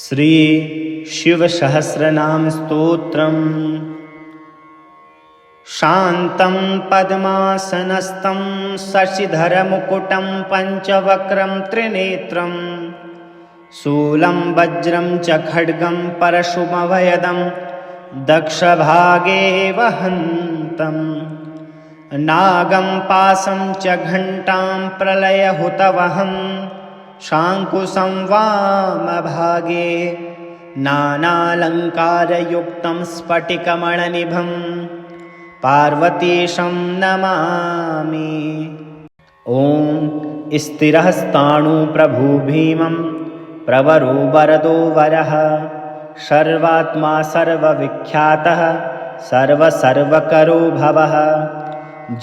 श्रीशिवसहस्रनामस्तोत्रम् शान्तं पद्मासनस्थं शशिधरमुकुटं पञ्चवक्त्रं त्रिनेत्रं शूलं वज्रं च खड्गं परशुमभयदं दक्षभागे वहन्तम् नागं पासं च घण्टां प्रलयहुतवहं शाङ्कुशं वामभागे नानालङ्कारयुक्तं स्फटिकमणनिभं पार्वतीशं नमामि। ॐ स्थिरः स्थाणुप्रभु भीमं प्रवरो वरदो वरः सर्वात्मा सर्वविख्यातः सर्वसर्वकरो भवः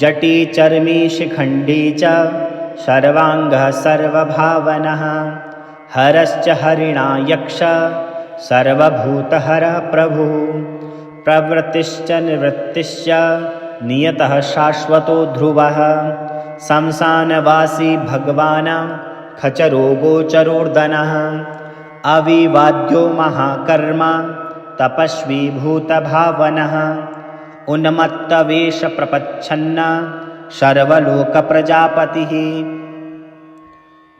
जटी चर्मी शिखण्डी च सर्वाङ्गः सर्वभावनः। हरश्च हरिणा यक्ष सर्वभूतहरः प्रभुः। प्रवृत्तिश्च निवृत्तिश्च नियतः शाश्वतो ध्रुवः। शंसानवासी भगवान् खचरो गोचरोर्दनः अविवाद्यो महाकर्म तपस्वी भूतभावनः उन्मत्तवेषप्रपच्छन्न सर्वलोकप्रजापतिः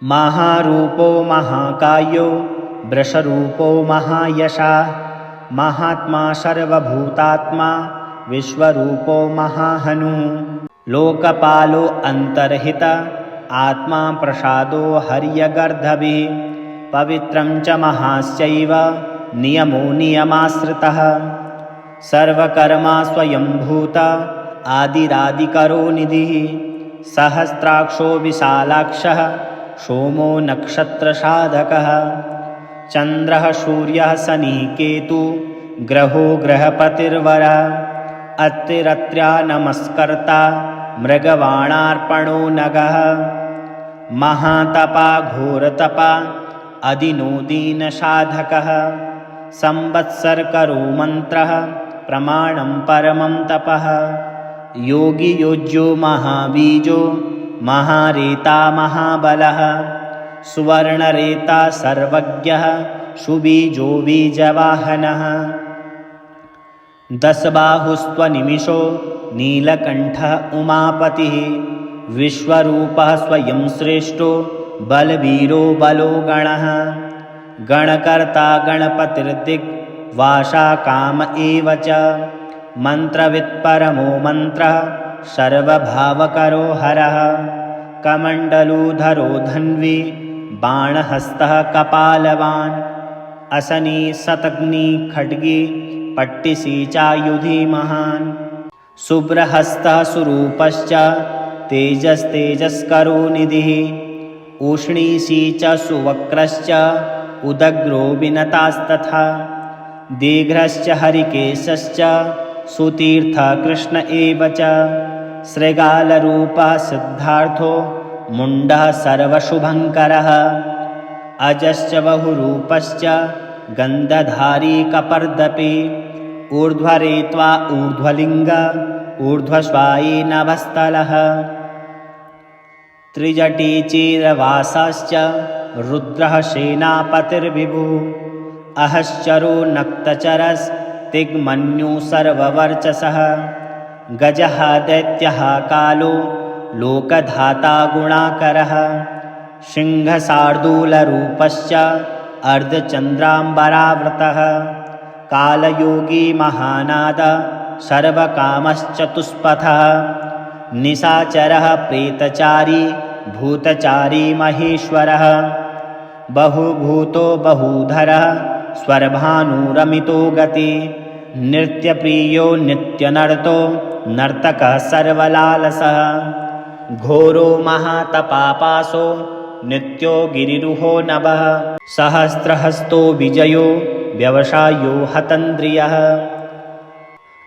महारूपो महाकायो वृषरूपो महायशा महात्मा सर्वभूतात्मा विश्वरूपो महाहनुः। लोकपालो अन्तर्हित आत्मा प्रसादो हर्यगर्धभिः पवित्रं च महाश्चैव नियमो नियमाश्रितः। सर्वकर्मा स्वयंभूता आदिरादिकरो निधिः सहस्राक्षो विशालाक्षः सोमो नक्षत्रसाधकः। चन्द्रः सूर्यः शनिकेतु ग्रहो ग्रहपतिर्वरः। अत्रिरत्र्या नमस्कर्ता मृगवाणार्पणो नगः। महातपा घोरतपा अधिनोदीनसाधकः। संवत्सरकरो मन्त्रः प्रमाणं परमं तपः योगियोज्यो महाबीजो महारेता महाबलः सुवर्णरेता सर्वज्ञः सुबीजो बीजवाहनः। दशबाहुस्त्वनिमिषो नीलकण्ठः उमापतिः विश्वरूपः स्वयं श्रेष्ठो बलवीरो बलो गणः। गणकर्ता गणपतिर्दिग्वासा काम एव च मन्त्रवित्परमो मन्त्रः सर्वभावकरो हरः। कमण्डलूधरो धन्वी बाणहस्तः कपालवान्। असनी शतग्नि खड्गी पट्टिसी चायुधि महान्। शुभ्रहस्तः सुरूपश्च तेजस्तेजस्करो निधिः। उष्णीषी च सुवक्रश्च उदग्रो विनतास्तथा। दीघ्रश्च हरिकेशश्च सुतीर्थकृष्ण एव च। शृगालरूपः सिद्धार्थो मुण्डः सर्वशुभङ्करः। अजश्च बहुरूपश्च गन्धधारी कपर्दपि। ऊर्ध्वरेत्वा ऊर्ध्वलिङ्ग ऊर्ध्वश्वायी नभस्थलः। त्रिजटीचीरवासाश्च रुद्रः सेनापतिर्विभुः। अहश्चरो नक्तचरस्तिग्मन्यु सर्ववर्चसः। गजः दैत्यः कालो लोकधाता गुणाकरः। सिंहशार्दूलरूपश्च अर्धचन्द्राम्बरावृतः। कालयोगी महानाद सर्वकामश्चतुष्पथः। निशाचरः प्रेतचारी भूतचारी महेश्वरः। बहुभूतो बहुधरः स्वर्भानुरमितो गति। नृत्यप्रियो नित्यनर्तो नर्तकः सर्वलालसः। घोरो महातपापासो नित्यो गिरिरुहो नभः। सहस्रहस्तो विजयो व्यवसायो हतन्द्रियः।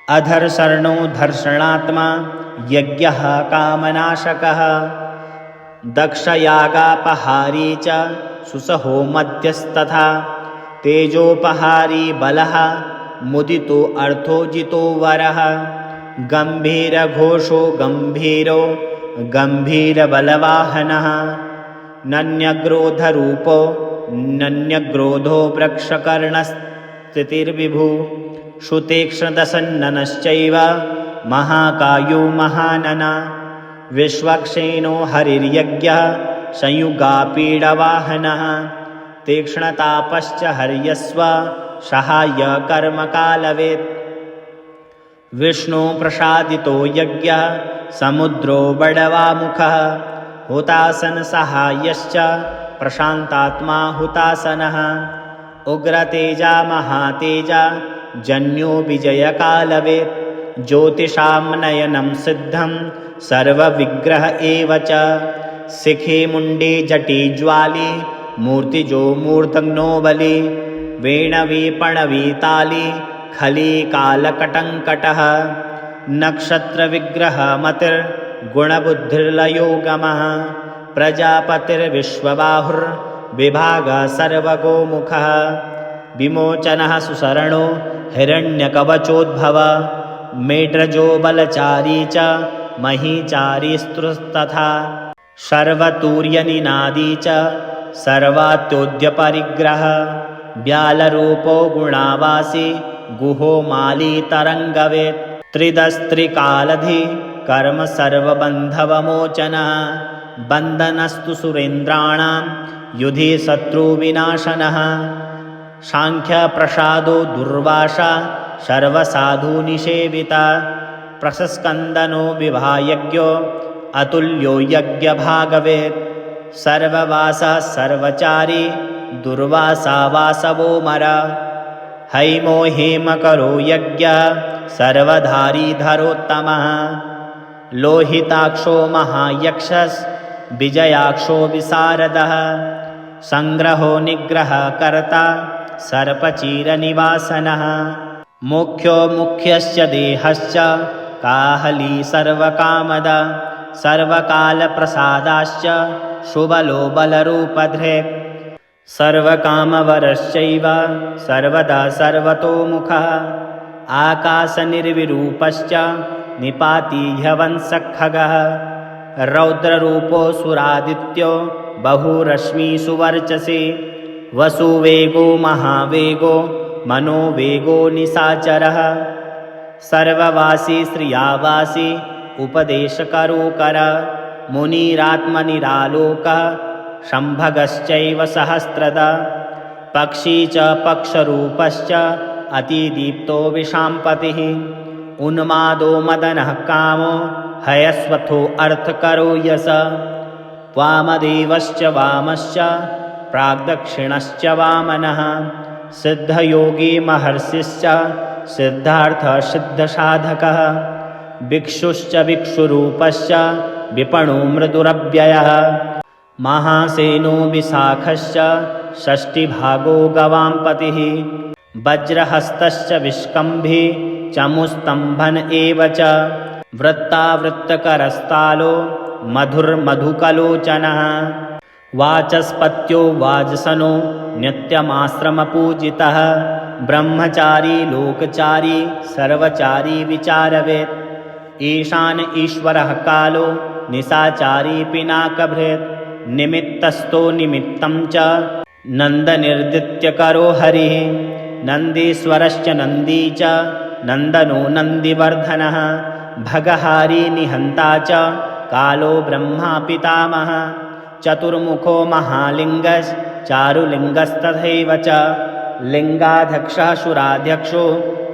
अधर्षणो धर्षणात्मा यज्ञः कामनाशकः। दक्षयागापहारी च सुसहो मध्यस्तथा तेजोपहारी बलः मुदितो अर्थोजितो वरः। गम्भीरघोषो गम्भीरो गम्भीरबलवाहनः। नन्यग्रोधरूपो नन्यग्रोधो वृक्षकर्णस्थितिर्विभु। श्रुतीक्ष्णदसन्ननश्चैव महाकायो महानना। विश्वक्षेणो हरिर्यज्ञः संयुगापीडवाहनः तीक्ष्णतापश्च हर्यस्व सहायकर्मकालवेत् विष्णुप्रसादितो यज्ञः समुद्रो बडवामुखः हुतासनसहायश्च प्रशान्तात्मा हुतासनः। उग्रतेजा महातेजा जन्यो विजयकालवेत्। ज्योतिषां नयनं सिद्धं सर्वविग्रह एव च। शिखे मुण्डे जटे ज्वाली मूर्तिजो मूर्धग्नो बलि। वेणवी ताली खली कालकटङ्कटः नक्षत्रविग्रहमतिर्गुणबुद्धिर्लयोगमः प्रजापतिर्विश्वबाहुर्विभागः सर्वगोमुखः। विमोचनः सुसरणो हिरण्यकवचोद्भव। मेढ्रजो बलचारी च महीचारीस्तुस्तथा सर्वतूर्यनिनादी च सर्वात्योद्यपरिग्रह व्यालरूपो गुणावासी गुहो मालीतरङ्गवेत् त्रिदस्त्रिकालधि कर्म सर्वबन्धवमोचनः। बन्धनस्तु सुरेन्द्राणां युधि शत्रुविनाशनः। साङ्ख्यप्रसादो दुर्वासा सर्वसाधुनिषेविता। प्रशस्कन्दनो विभायज्ञो अतुल्यो यज्ञभागवेत् सर्ववासः सर्वचारी दुर्वासा वासवो मर। हैमो हेमकरो यज्ञ सर्वधारीधरोत्तमः लोहिताक्षो महायक्षस् विजयाक्षो विशारदः सङ्ग्रहो निग्रहकर्ता सर्पचीरनिवासनः। मुख्यो मुख्यश्च देहश्च काहली सर्वकामद सर्वकालप्रसादाश्च शुबलो बलरूपधृक् सर्वकामवरश्चैव सर्वदा सर्वतोमुखः। आकाशनिर्विरूपश्च निपाति ह्यवंसखगः रौद्ररूपोऽसुरादित्यो बहुरश्मिषु वर्चसि वसुवेगो महावेगो मनोवेगो निशाचरः सर्ववासी श्रियावासी उपदेशकरोकर मुनिरात्मनिरालोकः शम्भगश्चैव सहस्रदा। पक्षी च पक्षरूपश्च अतिदीप्तो विशाम्पतिः। उन्मादो मदनः कामो हयस्वथो अर्थकरो यस। वामदेवश्च वामश्च प्राग्दक्षिणश्च वामनः। सिद्धयोगी महर्षिश्च सिद्धार्थसिद्धसाधकः भिक्षुश्च भिक्षुरूपश्च विपणो मृदुरव्ययः। महासेनो विशाखश्च षष्टिभागो गवाम्पतिः। वज्रहस्तश्च विष्कम्भी चमुस्तम्भन एव च। वृत्तावृत्तकरस्तालो मधुर्मधुकलोचनः। वाचस्पत्यो वाजसनो नित्यमाश्रमपूजितः। ब्रह्मचारी लोकचारी सर्वचारी विचारवेत् ईशान ईश्वरः कालो निशाचारी पिनाकभृत् निमित्तस्थो निमित्तं च नन्दनिर्दित्यकरो हरिः। नन्दीश्वरश्च नन्दी च नन्दनो नन्दिवर्धनः। भगहारी निहन्ता च कालो ब्रह्मा पितामहः। चतुर्मुखो महालिङ्गश्चारुलिङ्गस्तथैव च। लिङ्गाध्यक्षः सुराध्यक्षो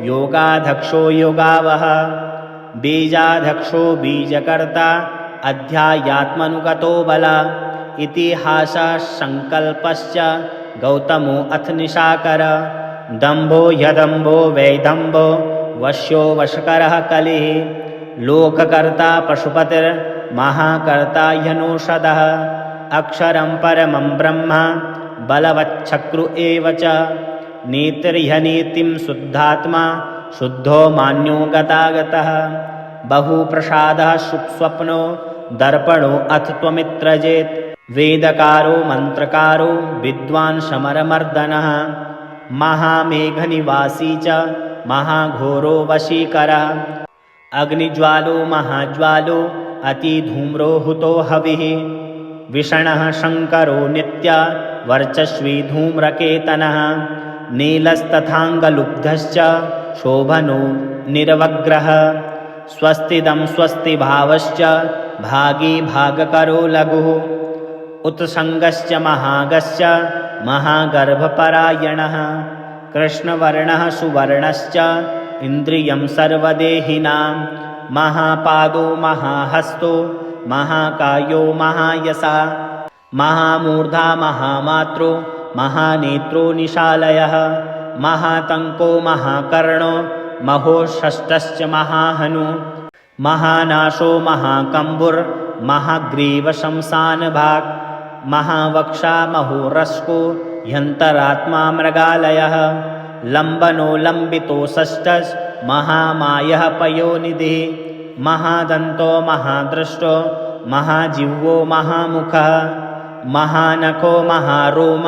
योगाध्यक्षो योगावः बीजाध्यक्षो बीजकर्ता अध्यायात्मनुगतो बल। इतिहाससङ्कल्पश्च गौतमो अथ निशाकर। दम्भो ह्यदम्भो वैदम्भो वश्यो वशकरः कलिः। लोककर्ता पशुपतिर्महाकर्ता ह्यनौषधः अक्षरं परमं ब्रह्म बलवच्छक्रु एव च। नीतिर्ह्यनीतिं शुद्धात्मा शुद्धो मान्यो गतागतः। बहुप्रसादः सुस्वप्नो दर्पणो अथ त्वमित्रजेत्। वेदकारो मन्त्रकारो विद्वान् समरमर्दनः महामेघनिवासी च महाघोरो वशीकरः। अग्निज्वालो महाज्वालो अतिधूम्रो हुतो हविः। विषणः शङ्करो नित्या वर्चस्वी धूम्रकेतनः नीलस्तथाङ्गलुब्धश्च शोभनो निरवग्रह। स्वस्तिदं स्वस्तिभावश्च भागी भागकरो लघुः। उत्सङ्गश्च महागश्च महागर्भपरायणः। कृष्णवर्णः सुवर्णश्च इन्द्रियं सर्वदेहिनां। महापादो महाहस्तो महाकायो महायसा। महामूर्धा महामात्रो महानेत्रो निशालयः। महातङ्को महाकर्णो महोषष्टश्च महाहनु। महानाशो महाकम्बुर्महाग्रीवशंसानभाक् महावक्षा महोरस्को ह्यन्तरात्मा मृगालयः। लम्बनो लम्बितोषष्टस् महामायः पयोनिधिः महादन्तो महादृष्टो महाजिह्वो महामुखः महानखो महारोम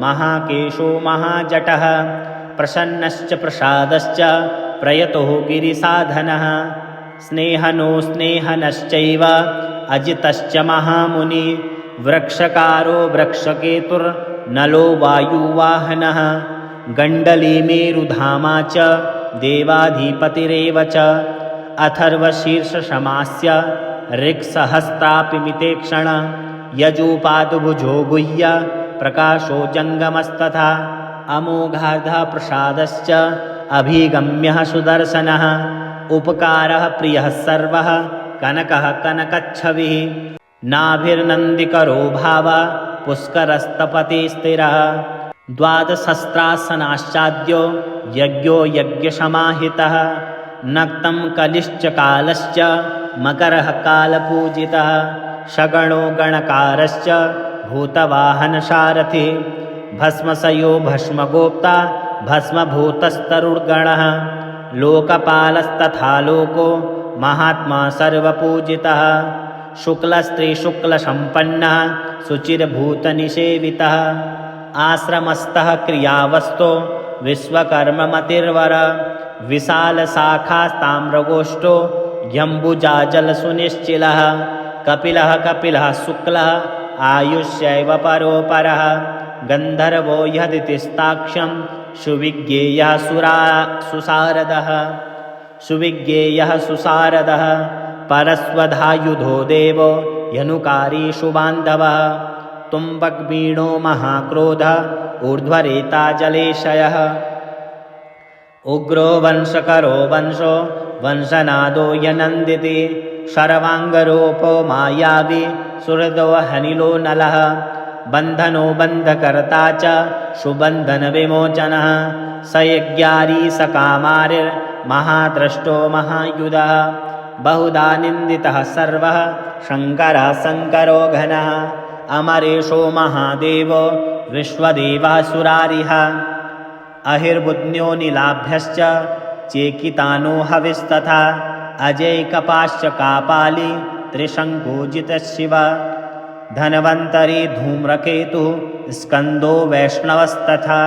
महाकेशो महाजटः प्रसन्नश्च प्रसादश्च प्रयतोः गिरिसाधनः। स्नेहनो स्नेहनश्चैव अजितश्च महामुनि वृक्षकारो वृक्षकेतुर्नलो वायुवाहनः। गण्डलीमेरुधामा च देवाधिपतिरेव च अथर्वशीर्षशमास्य ऋक्सहस्रापि क्षण यजूपादुभुजो गुह्य प्रकाशो जङ्गमस्तथा अमोघार्धः प्रसादश्च अभिगम्यः सुदर्शनः उपकारः प्रियः सर्वः कनकः कनकच्छविः नाभिर्नन्दिकरो भाव पुष्करस्तपति स्थिरः द्वादशस्त्रासनाश्चाद्यो यज्ञो यज्ञसमाहितः नक्तं कलिश्च कालश्च मकरः कालपूजितः शगणो गणकारश्च भूतवाहनसारथि। भस्मसयो भस्मगोप्ता भस्मभूतस्तरुर्गणः। लोकपालस्तथा लोको महात्मा सर्वपूजितः। शुक्लस्त्रीशुक्लसम्पन्नः शुचिर्भूतनिषेवितः। आश्रमस्थः क्रियावस्तो विश्वकर्ममतिर्वर। विशालशाखास्ताम्रगोष्ठो जम्बुजाजलसुनिश्चिलः कपिलः कपिलः शुक्लः आयुष्यैव परोपरः गन्धर्वो यदितिस्ताक्ष्यं सुविज्ञेयः सुरा सुसारदः। सुविज्ञेयः सुसारदः। परस्वधायुधो देवो यनुकारी शुबान्धवः तुम्बग्बीणो महाक्रोध ऊर्ध्वरेता जलेशयः। उग्रो वंशकरो वंशो वंशनादो यनन्दिति शर्वाङ्गरोपो मायावि सुहृदो हनिलो नलः। बन्धनो बन्धकर्ता च सुबन्धनविमोचनः। स यज्ञारी सकामारिर्महाद्रष्टो महायुधः। बहुधा निन्दितः सर्वः शङ्करः शङ्करो घनः। अमरेशो महादेवो विश्वदेवासुरारिः। अहिर्बुध्न्यो नीलाभ्यश्च चेकितानो हविस्तथा अजैकपाश्च कापाली त्रिशङ्कुजितशिव धन्वन्तरी धूम्रकेतुः स्कन्दो वैष्णवस्तथा।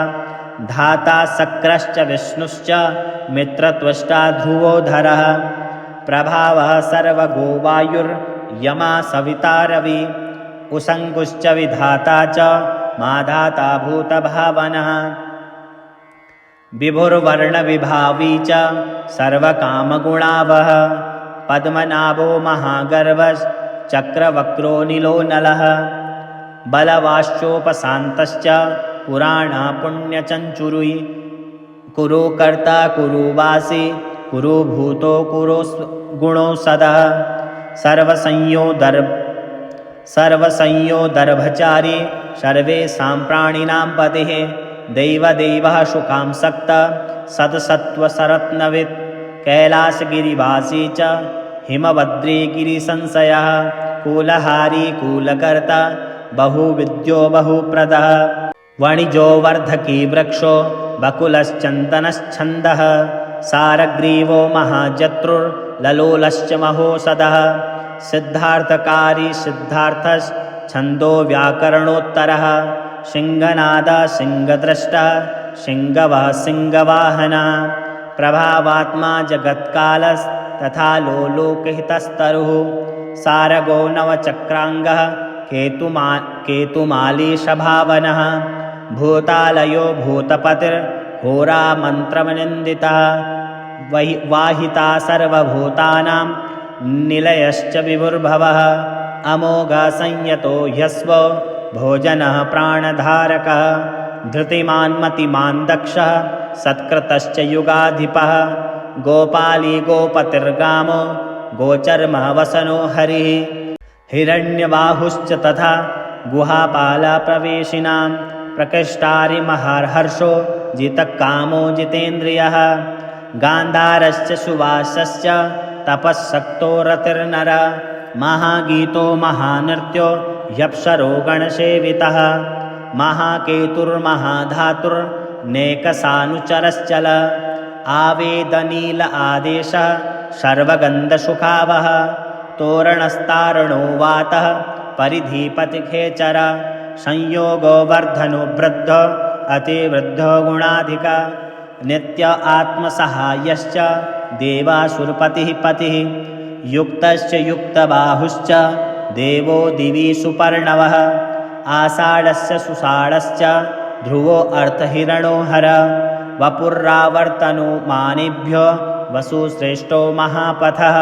धाता शक्रश्च विष्णुश्च मित्रत्वष्टा ध्रुवोधरः प्रभावः सर्वगोवायुर्यमा सविता रवि। उसङ्गुश्च विधाता च माधाता भूतभावनः विभुर्वर्णविभावी च सर्वकामगुणावः। पद्मनाभो महागर्वश्चक्रवक्रो निलो नलः बलवाश्चोपशान्तश्च पुराणापुण्यचञ्चुरुयि कुरु कर्ता कुरु वासि कुरु भूतो कुरु गुणो सदः सर्वसंयोदर् सर्वसंयोदर्भचारी सर्वेषां प्राणिनां पतिः देवदेवः शुकां सक्त सत्सत्त्वसरत्नवित् कैलासगिरिवासी च हिमवद्रीगिरिसंशयः कूलहारी कूलकर्ता बहुविद्यो बहुप्रदः वणिजो वर्धकी वृक्षो बकुलश्चन्दनश्छन्दः सारग्रीवो महाजत्रुर्ललोलश्च महोषधः सिद्धार्थकारी सिद्धार्थश्छन्दो व्याकरणोत्तरः सिंहनादा सिंहद्रष्टा सिंहवः सिंहवाहनः प्रभावात्मा जगत्कालस्तथा लोलोकहितस्तरुः सारगो नवचक्राङ्गः केतुमा केतुमालीशभावनः भूतालयो भूतपतिर्होरामन्त्रमनिन्दितः वहि वाहिता सर्वभूतानां निलयश्च विभुर्भवः अमोघसंयतो ह्यस्व भोजनः प्राणधारकः धृतिमान्मतिमान् दक्षः सत्कृतश्च युगाधिपः गोपाली गोपतिर्गामो गोचर्मः वसनो हरिः। हिरण्यबाहुश्च तथा गुहापालप्रवेशिनां प्रकृष्टारिमहर्षो जितकामो जितेन्द्रियः। गान्धारश्च सुवासश्च तपःशक्तो रतिर्नर महागीतो महानृत्यो ह्यप्सरो गणसेवितः महाकेतुर्महाधातुर्नेकसानुचरश्चल आवेदनील आदेशः सर्वगन्धसुखावः। तोरणस्तारणो वातः परिधिपतिखेचर। संयोगो वर्धनो वृद्ध अतिवृद्धो गुणाधिक। नित्य आत्मसहायश्च देवासुरपतिः पतिः। युक्तश्च युक्तबाहुश्च देवो दिवि सुपर्णवः आषाढस्य सुषाढश्च ध्रुवो अर्थहिरणो हर वपुर्रावर्तनो मानेभ्यो वसुश्रेष्ठो महापथः।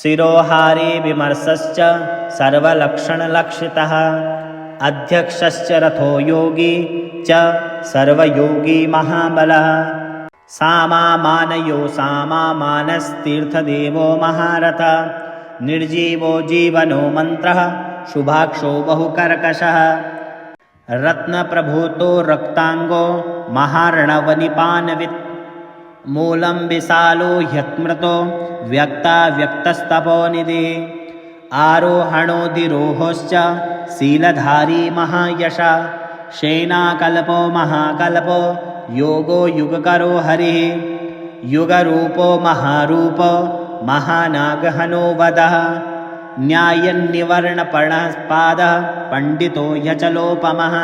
शिरोहारी विमर्शश्च सर्वलक्षणलक्षितः अध्यक्षश्च रथो योगी च सर्वयोगी महाबलः। सामामानयो सामामानस्तीर्थदेवो महारथ निर्जीवो जीवनो मन्त्रः। शुभाक्षो बहुकर्कशः। रत्नप्रभूतो रक्ताङ्गो महार्णवनिपानवित्। मूलं विशालो ह्यत्मृतो व्यक्ता व्यक्तस्तपोनिधिः आरोहणोधिरोहोश्च शीलधारी महायश। सेनाकल्पो महाकल्पो योगो युगकरो हरिः। युगरूपो महारूपो महानागहनो वदः न्यायन्निवर्णपर्णपादः पण्डितो ह्यचलोपमः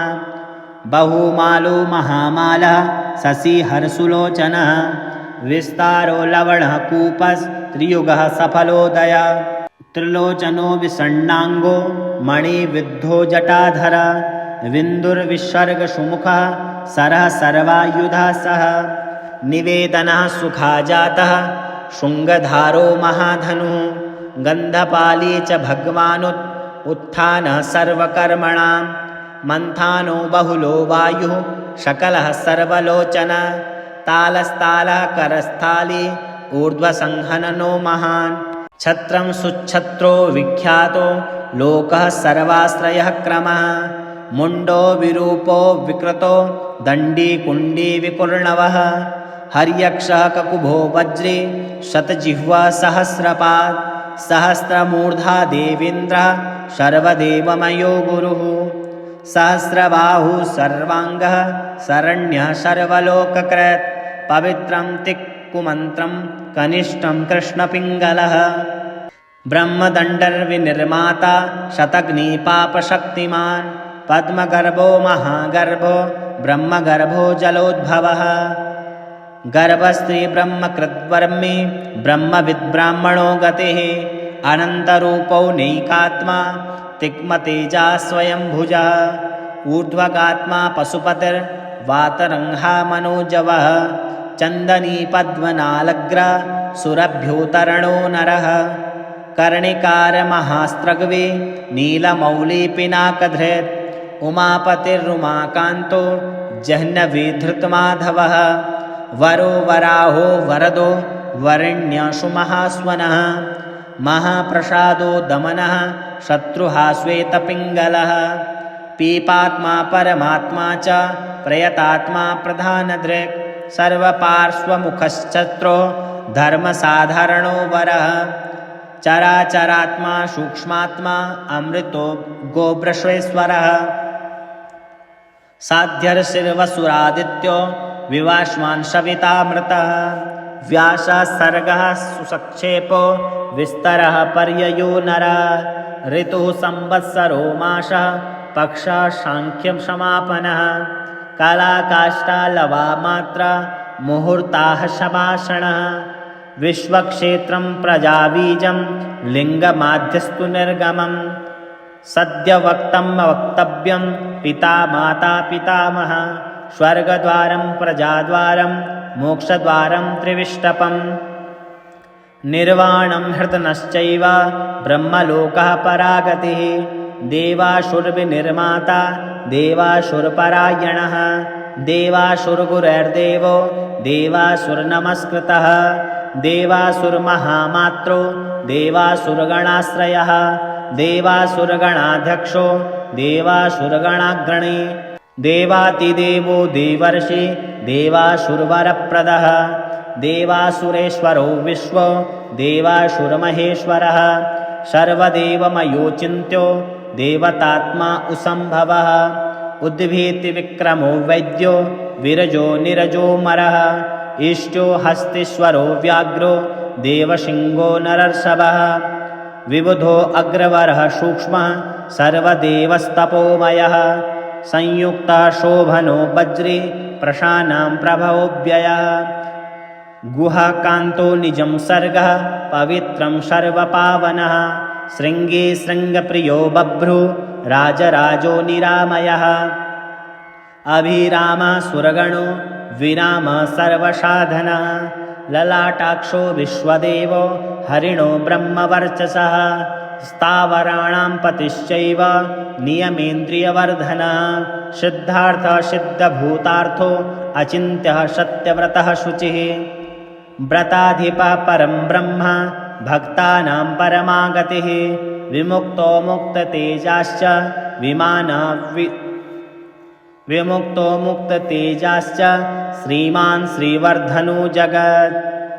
बहुमालो महामालः शशिहर्षुलोचनः विस्तारो लवणः कूपस्त्रियुगः सफलोदय। त्रिलोचनो विषण्णाङ्गो मणिविद्धो जटाधर विन्दुर्विसर्गसुमुखः सरः सर्वायुधः सः निवेदनः सुखा जातः शृङ्गधारो महाधनुः गन्धपाली च भगवानुत् उत्थानः सर्वकर्मणां मन्थानो बहुलो वायुः शकलः सर्वलोचन। तालस्तालः करस्थाली ऊर्ध्वसंहननो महान्। छत्रं सुच्छत्रो विख्यातो लोकः सर्वाश्रयः क्रमः। मुण्डो विरूपो विकृतो दण्डी कुण्डी विकुर्णवः हर्यक्षः ककुभो वज्रे शतजिह्वा सहस्रपात् सहस्रमूर्धा देवेन्द्रः सर्वदेवमयो गुरुः। सहस्रबाहुः सर्वाङ्गः शरण्यः सर्वलोककृत् पवित्रं तिक्कुमन्त्रं कनिष्ठं कृष्णपिङ्गलः। ब्रह्मदण्डर्विनिर्माता शतग्निपापशक्तिमान् पद्मगर्भो महागर्भो ब्रह्मगर्भो जलोद्भवः गर्भस्त्रीब्रह्मकृद्वर्मि ब्रह्मविद्ब्राह्मणो गतिः अनन्तरूपौ नैकात्मा तिक्मतेजा स्वयंभुजः ऊर्ध्वगात्मा पशुपतिर्वातरङ्घा मनोजवः चन्दनी पद्मनालग्र सुरभ्योतरणो नरः कर्णिकारमहास्त्रग्वे नीलमौलिपिनाकधृत् उमापतिरुमाकान्तो जह्नविधृतमाधवः वरो वराहो वरदो वरेण्यसुमहास्वनः महाप्रसादो दमनः शत्रुहा श्वेतपिङ्गलः पीपात्मा परमात्मा च प्रयतात्मा प्रधानदृक् सर्वपार्श्वमुखश्चत्रो धर्मसाधारणो वरः। चराचरात्मा सूक्ष्मात्मा अमृतो गोब्रश्वेश्वरः साध्यर्षिर्वसुरादित्यो विवाश्वान् सवितामृतः व्यासः सर्गः सुसक्षेपो विस्तरः पर्ययो नरः। ऋतुः संवत्सरो मासः पक्षः साङ्ख्यं समापनः। कालाकाष्ठालवामात्रा मुहूर्ताः शमासणः विश्वक्षेत्रं प्रजाबीजं लिङ्गमाध्यस्तु निर्गमं सद्यवक्तम् वक्तव्यं पिता माता पितामह स्वर्गद्वारं प्रजाद्वारं मोक्षद्वारं त्रिविष्टपम्। निर्वाणं हृतनश्चैव ब्रह्मलोकः परागतिः। देवासुरविनिर्माता देवासुरपरायणः देवासुरगुरैर्देवो देवासुरनमस्कृतः देवासुरमहामात्रो देवासुरगणाश्रयः देवासुरगणाध्यक्षो देवासुरगणाग्रणी देवातिदेवो देवर्षि देवासुरवरप्रदः देवासुरेश्वरो विश्वो देवासुरमहेश्वरः सर्वदेवमयोचिन्त्यो देवतात्मा उसम्भवः उद्भीतिविक्रमो वैद्यो विरजो निरजोमरः इष्टो हस्तीश्वरो व्याघ्रो देवसिंहो नरर्षभः विबुधो अग्रवरः सूक्ष्मः सर्वदेवस्तपोमयः संयुक्तः शोभनो वज्री प्रशानां प्रभवोऽव्ययः। गुहाकान्तो निजं सर्गः पवित्रं सर्वपावनः। शृङ्गे शृङ्गप्रियो बभ्रु राजराजो निरामयः। अभिरामः सुरगणो विराम सर्वसाधनः। ललाटाक्षो विश्वदेवो हरिणो ब्रह्मवर्चसः स्थावराणां पतिश्चैव नियमेन्द्रियवर्धनः। सिद्धार्थसिद्धभूतार्थो अचिन्त्यः सत्यव्रतः शुचिः। व्रताधिपः परं ब्रह्म भक्तानां परमागतिः। विमुक्तो मुक्ततेजाश्च विमानः वि विमुक्तो मुक्ततेजाश्च श्रीमान् श्रीवर्धनो जगत्